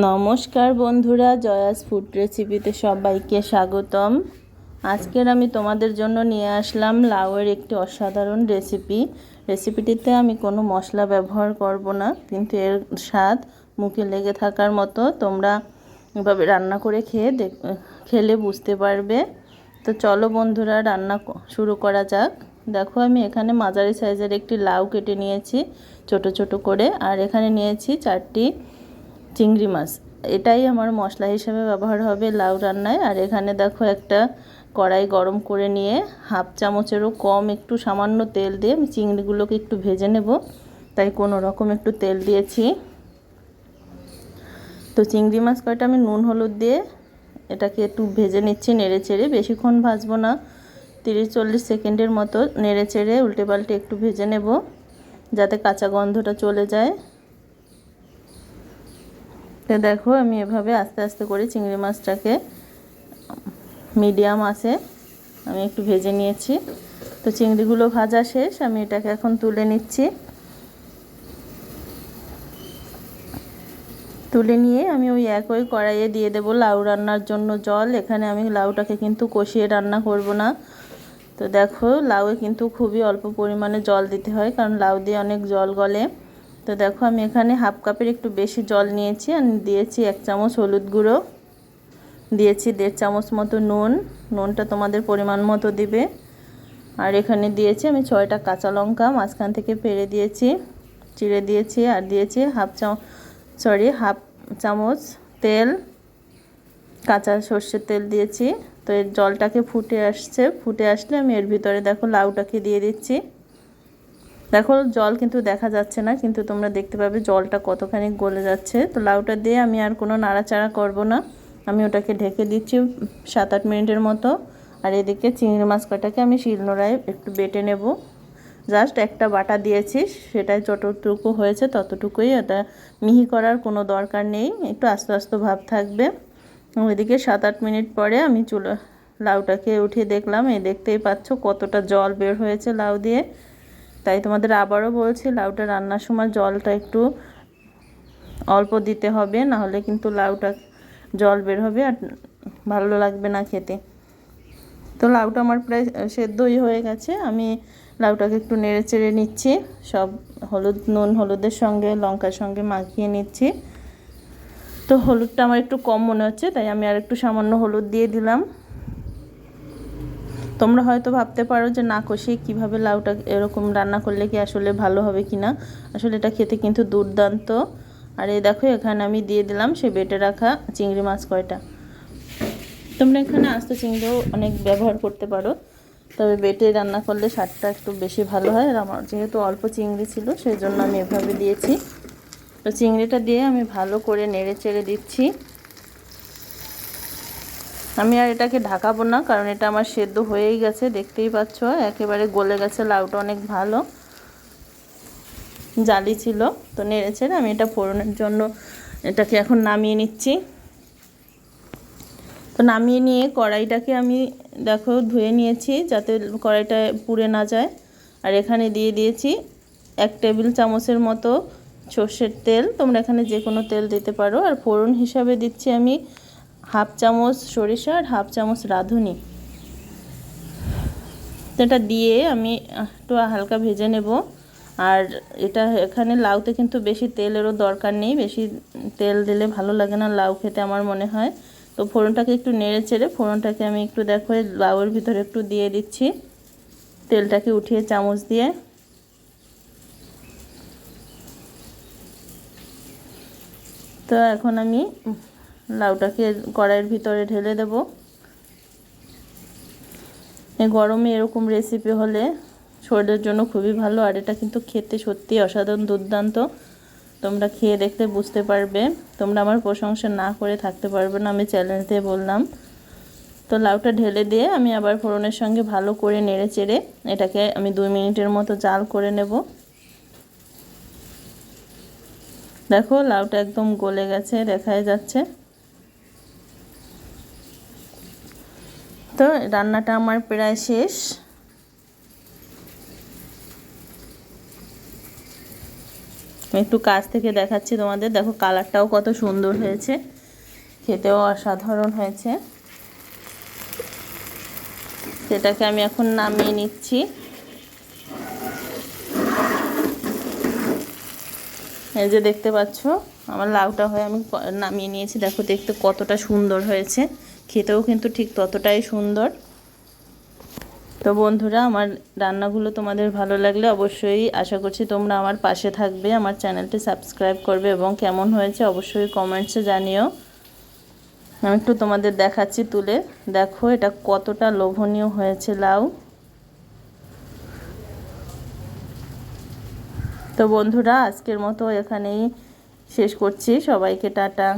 নমস্কার বন্ধুরা, জয়াস ফুড রেসিপিতে সবাইকে স্বাগতম। আজকের আমি তোমাদের জন্য নিয়ে আসলাম লাউয়ের একটি অসাধারণ রেসিপি। রেসিপিটিতে আমি কোনো মশলা ব্যবহার করব না, কিন্তু এর স্বাদ মুখে লেগে থাকার মতো। তোমরা এভাবে রান্না করে খেয়ে খেলে বুঝতে পারবে। তো চলো বন্ধুরা, রান্না শুরু করা যাক। দেখো, আমি এখানে মাঝারি সাইজের একটি লাউ কেটে নিয়েছি, ছোট ছোট করে। আর এখানে নিয়েছি চারটি চিংড়ি মাছ। এটাই আমার মশলা হিসেবে ব্যবহার হবে লাউ রান্নায়। আর এখানে দেখো একটা কড়াই গরম করে নিয়ে হাফ চামচেরও কম একটু সামান্য তেল দিয়ে আমি চিংড়িগুলোকে একটু ভেজে নেব। তাই কোনো রকম একটু তেল দিয়েছি। তো চিংড়ি মাছ কয়টা? আমি নুন, হলুদ দিয়ে এটাকে একটু ভেজে নিচ্ছি নেড়ে চেড়ে। বেশিক্ষণ ভাজবো না। তিরিশ, চল্লিশ সেকেন্ডের মতো নেড়ে চেড়ে উল্টে পাল্টে একটু ভেজে নেব। যাতে কাঁচা গন্ধটা চলে যায়। তো দেখো, আমি এভাবে আস্তে আস্তে করে চিংড়ি মাছটাকে মিডিয়াম আছে, আমি একটু ভেজে নিয়েছি। তো চিংড়িগুলো ভাজা শেষ, আমি এটাকে এখন তুলে নিচ্ছি। তুলে নিয়ে আমি ওই একই কড়াইয়ে দিয়ে দেব লাউ রান্নার জন্য জল। এখানে আমি লাউটাকে কিন্তু কষিয়ে রান্না করব না। তো দেখো, লাউয়ে কিন্তু খুবই অল্প পরিমাণে জল দিতে হয়, কারণ লাউ দিয়ে অনেক জল গলে। তো দেখো আমি এখানে হাফ কাপের একটু বেশি জল নিয়েছি আর দিয়েছি এক চামচ হলুদ গুঁড়ো। দিয়েছি দেড় চামচ মতো নুন। নুনটা তোমাদের পরিমাণ মতো দিবে। আর এখানে দিয়েছি আমি ছয়টা কাঁচা লঙ্কা মাঝখান থেকে পেরে দিয়েছি, চিড়ে দিয়েছি আর দিয়েছি হাফ চাম সরি হাফ চামচ তেল। কাঁচা সর্ষের তেল দিয়েছি। তো এর জলটাকে ফুটে আসছে। ফুটে আসলে আমি এর ভিতরে দেখো লাউটাকে দিয়ে দিচ্ছি। দেখো, জল কিন্তু দেখা যাচ্ছে না, কিন্তু তোমরা দেখতে পাবে জলটা কতখানি গলে যাচ্ছে। তো লাউটা দিয়ে আমি আর কোনো নাড়াচাড়া করব না। আমি ওটাকে ঢেকে দিচ্ছি সাত আট মিনিটের মতো। আর এদিকে চিংড়ি মাছ কটাকে আমি শিলনোড়ায় একটু বেটে নেব। জাস্ট একটা বাটা দিয়েছি, সেটাই যতটুকু হয়েছে ততটুকুই। এটা মিহি করার কোনো দরকার নেই, একটু আস্তে আস্তে ভাব থাকবে। ওইদিকে সাত আট মিনিট পরে আমি চুলো, লাউটাকে উঠিয়ে দেখলাম। এই দেখতেই পাচ্ছ কতটা জল বের হয়েছে লাউ দিয়ে। তাই তোমাদের আবারও বলছি, লাউটা রান্নার সময় জলটা একটু অল্প দিতে হবে না হলে কিন্তু লাউটা জল বের হবে আর ভালো লাগবে না খেতে। তো লাউটা আমার প্রায় সেদ্ধই হয়ে গেছে, আমি লাউটাকে একটু নেড়ে চেড়ে নিচ্ছি, সব হলুদ, নুন হলুদের সঙ্গে, লঙ্কার সঙ্গে মাখিয়ে নিচ্ছি। তো হলুদটা আমার একটু কম মনে হচ্ছে, তাই আমি আর একটু সামান্য হলুদ দিয়ে দিলাম। তোমরা হয়তো ভাবতে পারো যে, না কষিয়ে কীভাবে লাউটা এরকম রান্না করলে কি আসলে ভালো হবে কি না? আসলে এটা খেতে কিন্তু দুর্দান্ত। আর এই দেখো, এখানে আমি দিয়ে দিলাম, সে বেটে রাখা চিংড়ি মাছ কয়টা। তোমরা এখানে আস্ত চিংড়িও অনেক ব্যবহার করতে পারো। তবে বেটে রান্না করলে স্বাদটা একটু বেশি ভালো হয়। আর আমার যেহেতু অল্প চিংড়ি ছিল সেই জন্য আমি এভাবে দিয়েছি। তো চিংড়িটা দিয়ে আমি ভালো করে নেড়ে চেড়ে দিচ্ছি। আমি আর এটাকে ঢাকাবো না, কারণ এটা আমার সেদ্ধ হয়েই গেছে, দেখতেই পাচ্ছ, একেবারে গলে গেছে, লাউটা অনেক ভালো। জালি ছিল, তো নেড়েছে আমি এটা ফোড়নের জন্য এটাকে এখন নামিয়ে নিচ্ছি। তো নামিয়ে নিয়ে কড়াইটাকে আমি, দেখো, ধুয়ে নিয়েছি, যাতে কড়াইটা পুড়ে না যায়। আর এখানে দিয়ে দিয়েছি এক টেবিল চামচের মতো সর্ষের তেল, তোমরা এখানে যে কোনো তেল দিতে পারো। আর ফোড়ন হিসাবে দিচ্ছি আমি হাফ চামচ সরিষা আর হাফ চামচ রাঁধুনি। এটা দিয়ে আমি একটু হালকা ভেজে নেব। আর এটা এখানে লাউতে কিন্তু বেশি তেলেরও দরকার নেই, বেশি তেল দিলে ভালো লাগে না লাউ খেতে আমার মনে হয়। তো ফোড়নটাকে একটু নেড়ে চেড়ে ফোড়নটাকে আমি একটু দেখো লাউয়ের ভিতরে একটু দিয়ে দিচ্ছি। তেলটাকে উঠিয়ে চামচ দিয়ে। তো এখন আমি লাউটাকে কড়াইয়ের ভিতরে ঢেলে দেব। গরমে এরকম রেসিপি হলে শরীরের জন্য খুবই ভালো, আর এটা কিন্তু খেতে সত্যি অসাধারণ, দুর্দান্ত। তোমরা খেয়ে দেখতে বুঝতে পারবে। তোমরা আমার প্রশংসা না করে থাকতে পারবে না, আমি চ্যালেঞ্জ দিয়ে বললাম। তো লাউটা ঢেলে দিয়ে আমি আবার ফোড়নের সঙ্গে ভালো করে নেড়ে চেড়ে এটাকে আমি দুই মিনিটের মতো জাল করে নেব। দেখো লাউটা একদম গলে গেছে, দেখাই যাচ্ছে। তো রান্নাটা আমার প্রায় শেষ। একটু কাছ থেকে দেখাচ্ছি তোমাদের। দেখো কালারটাও কত সুন্দর হয়েছে। খেতেও অসাধারণ হয়েছে। সেটাকে আমি এখন নামিয়ে নিচ্ছি। এই যে দেখতে পাচ্ছ, আমার লাউটা হয়ে আমি নামিয়ে নিয়েছি। দেখো দেখতে কতটা সুন্দর হয়েছে। খেতেও কিন্তু ঠিক ততটাই সুন্দর। তো বন্ধুরা, আমার রান্নাগুলো তোমাদের ভালো লাগলে অবশ্যই আশা করছি তোমরা আমার পাশে থাকবে, আমার চ্যানেলটি সাবস্ক্রাইব করবে এবং কেমন হয়েছে অবশ্যই কমেন্টসে জানিও। আমি একটু তোমাদের দেখাচ্ছি তুলে। দেখো, এটা কতটা লোভনীয় হয়েছে, লাউ। তো বন্ধুরা, আজকের মতো এখানেই শেষ করছি। সবাইকে টাটা।